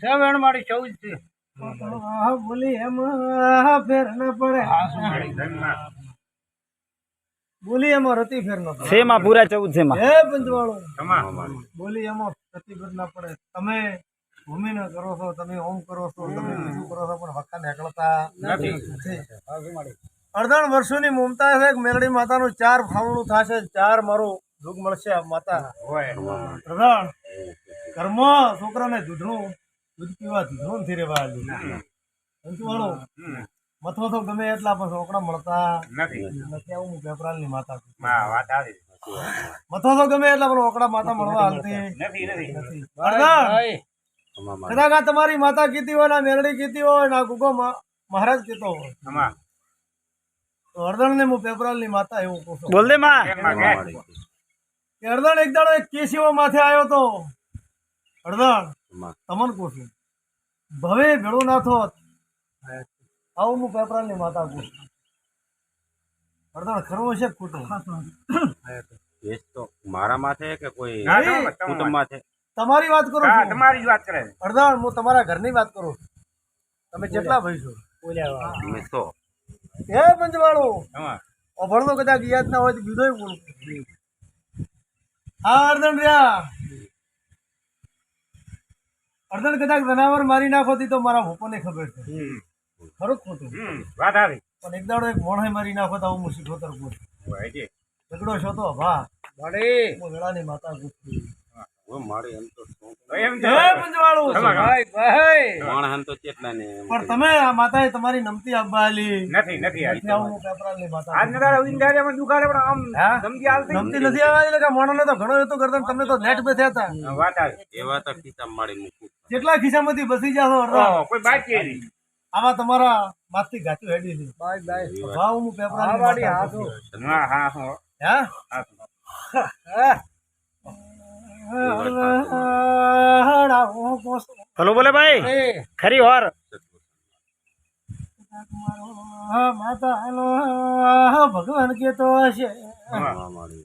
સેવણ મારી ચૌદ છે. બોલી એમ ફેર ન પડે. બોલી એમાં રતી ફેર નો પડે. સેમાં પૂરા ચૌદ છે પંચવાળો બોલી એમાં રતી ફેર ના પડે. તમે ભૂમિને કરો છો તમે ઓમ કરો છો તમે બીજું કરો છો પણ વખા નીકળતા નથી. અડધણ વર્ષોની મમતા છે કે મેલડી માતાનું ચાર ફાવણું થશે ચાર મારું દુઃખ મળશે આ માતા અડધણ. ઘરમાં છોકરાને દૂધનું દૂધ પીવા દૂધનું નથી રેવા આલ્યું. મથો તો ગમે એટલા પણ છોકરા મળતા નથી. નથી આવું હું પેપરાલની માતા વાત આવી. મથો તો ગમે એટલા પણ ઓકડા માતા મળવા હાલતી. નથી કદાચ આ તમારી માતા કીધી હોય ના મેરડી કીધી હોય ના ગુગો મહારાજ કીધો હોય. આમાં ને હું પેપરાલની માતા એવું કહું છું. બોલ દે માં. અડધણ એક દાડો એક કેસીઓ માથે આવ્યો તો અડધણ તમન કોઠી ભવે ભેળો ના થોત આવું હું પેપરાલની માતા કહું છું અડધણ છે ખોટો? કેસ તો મારા માથે કે કોઈ કુટુંબ માથે? તમારી વાત કરો હા તમારી જ વાત કરે. છે. હું તમારા ઘરની વાત કરું તમે કેટલા ભાઈ છો? બોલ્યા હે પંચવાળો આમાં અભણનો કદાચ યાદ ના હોય તો બીજોય બોલું. હા અર્ધન રહ્યા અર્ધન કદાચ જનાવર મારી નાખોતી તો મારા ભૂપોને ખબર છે. ખરું ખોટું. વાત આવી. પણ એક દાડો એક મોણે મારી નાખો તો હું શીખોતર પૂછ હોય ઝઘડો છો તો ભા વળી. હું વેળાની માતા પૂછતી હવે મારે એમ તો શું એમ છે. હે પંચવાળું આમાં ભાઈ ભાઈ. માણસ તો કેટલા ને એમ. પણ તમે આ માતાએ તમારી નમતી આપવા આલી નથી નથી નમતી નથી આવવાની એટલે કે તો ઘણો કરતા તમે તો નેટ બેઠ્યા થયા હતા વાત આવી. એવા તો ખીચા મારી મૂકું. કેટલા ખિસ્સામાંથી બસી જાશો કોઈ બાકી નહીં આવા તમારા માથથી ગાતું હેડી છે. Bye bye. ભાવ હું પેપરાની હા છું. હા હા હા. હે? હડાવો હલો બોલે ભાઈ. ખરી હોર. હા, માતાનો ભગવાન કેતો હશે. મારી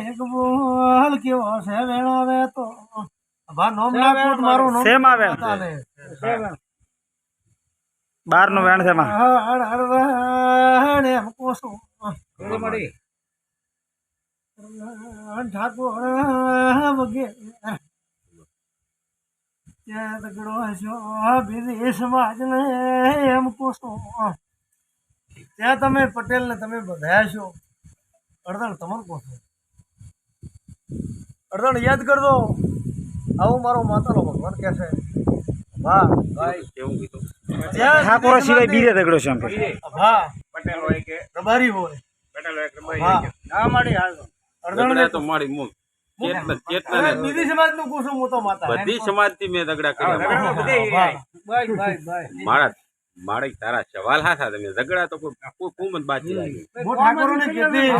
એક બોલ કેવો છે વેણાવે તો શેમાં આવે? બારનું વેણ છે ત્યાં તમે પટેલ ને તમે બધા છો. અડધણ તમારું કોશો અડધણ યાદ કરજો. આવું મારો માતાનો ભગવાન કહે છે. વાહ ભાઈ. કેવું કીધું. ઠાકોર સિવાય તમારી- દગડો છે એમ કે વાહ પટેલ હોય કે રબારી હોય. પટેલ હોય કે ભાઈ હા. ના હાલ. અડધણ તો સમાજનું હું માતા. બધી સમાજથી મેં દગડા કર્યા. મારા મારા તારા સવાલ હા તમે ઝઘડા તો કોઈ હું ઠાકોરોને કહેતી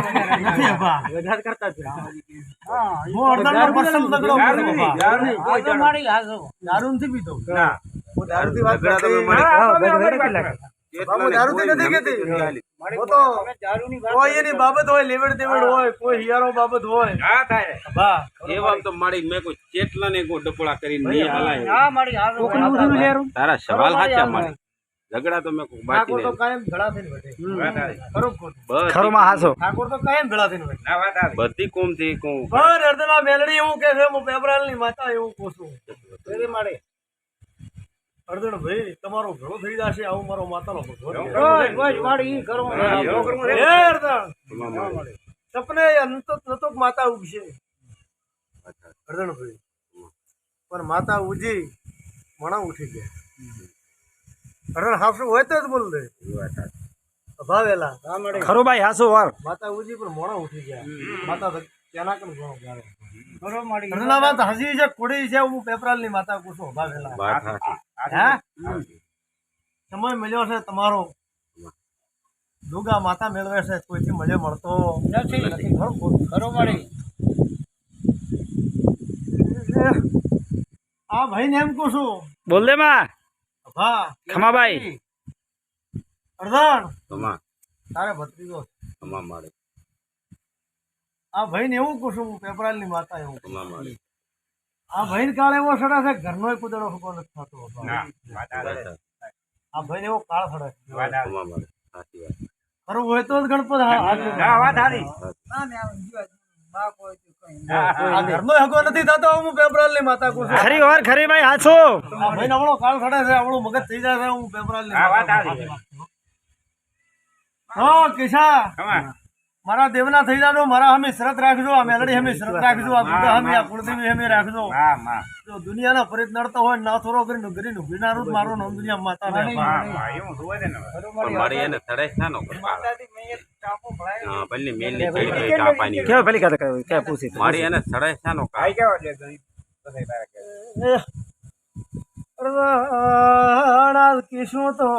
નથી અભા. વધારે કરતા છે હું. અડધણનો પસંદ તગડો દારૂ કરું નહીં, અભા. દારૂ દારૂ નથી પીતો ના. હું દારૂથી વાત ઝઘડા તમે કરતી. હા, તમે અમારી વાત કરો. કેટલા બાબુ ને દારૂથી નથી નમતી કહેતી. નથી આલી. હું તો કોઈ એની બાબત હોય લેવડ દેવડ હોય કોઈ હિયારો બાબત હોય. હા, થાય. તો મારી મેં કોઈ ચેટલા ને કોઈ ડપોળા કરીને નહીં હાલાય. તારા સવાલ હાચા મારી ઝઘડા તો મેં કોઈ બાકી ઠાકોર તો કાયમ ભેળા થઈને બેઠે. વાત આવી. ખરું ખોટું? માં હાસો ઠાકોર તો કાયમ ભેળા થઈને બેઠે. ના, વાત આવી. બધી કોમથી કોમ પણ અર્ધના મેલડી એવું કે છે હું પેપરાલની માતા એવું કહું છું અર્ધણ ભાઈ તમારો ઘણો થઈ જશે આવું મારો માતાનો ભગવાન. હા. હે. સપને અંત નતો માતા ઉગશે અર્ધણ ભાઈ પણ માતા ઉજી મણા ઉઠી ગયા અર્ધણ હાફું હોય તો જ બોલ દે. ભાવેલા ખરું ભાઈ હાસો વાર. માતા ઉજી પણ મોણા ઉઠી ગયા. માતા તો ત્યાંના કણ ઘણો ગાળો અર્ધના વાત હસી છે કુડી છે હું પેપરાલની માતા કુછો અભાવેલા. વાત સાચી. સમય મળ્યો છે તમારો. દુગા માતા મેળવે છે કોઈથી મળે મળતો નથી ખરું ખોટું? આ ભાઈને એમ કહું છું. બોલ દે માં. ખમાભાઈ. અર્ધણ. તમામ તારે ભત્રીજો છે. મારે. આ આ ભાઈને એવું કહું છું હું પેપરાલની માતા એવું કહું. મારે. આ ભાઈ કાળ એવો સડા છે ઘરનો કુદડો હુકો નથી થતો. આ ભાઈ એવો કાળ સડે છે. આમાં મારે. સાચી વાત. ખરું હોય તો જ ગણપત હા- હાથ જોડે. આ ઘરનો હગો નથી થતો હું પેપરાલની માતા કહું ખરી વાર ખરી ભાઈ આ ભાઈ હમણો કાળ સડે છે આપણું મગજ થઈ જાય છે હું પેપરાલની માતા કહું છું. હો કિશા. મારા દેવના થઈ જાજો મારા હમે શરત રાખજો આ મેલડી હમે શરત રાખજો આ ગુડા હમે આ કુળદેવી હમે રાખજો. જો દુનિયાના ફરીદ નડતો હોય ના થોરો કરીને ગરી નું ના રૂપ મારો નામ દુનિયા માતા ને પણ મારી એને તડે ના નો હા ભલે મેલની ચડી ગઈ કાપાની કેવો પેલી કહેતા કે કે પૂછી મારી એને તડે ના નો અરે કિશું તો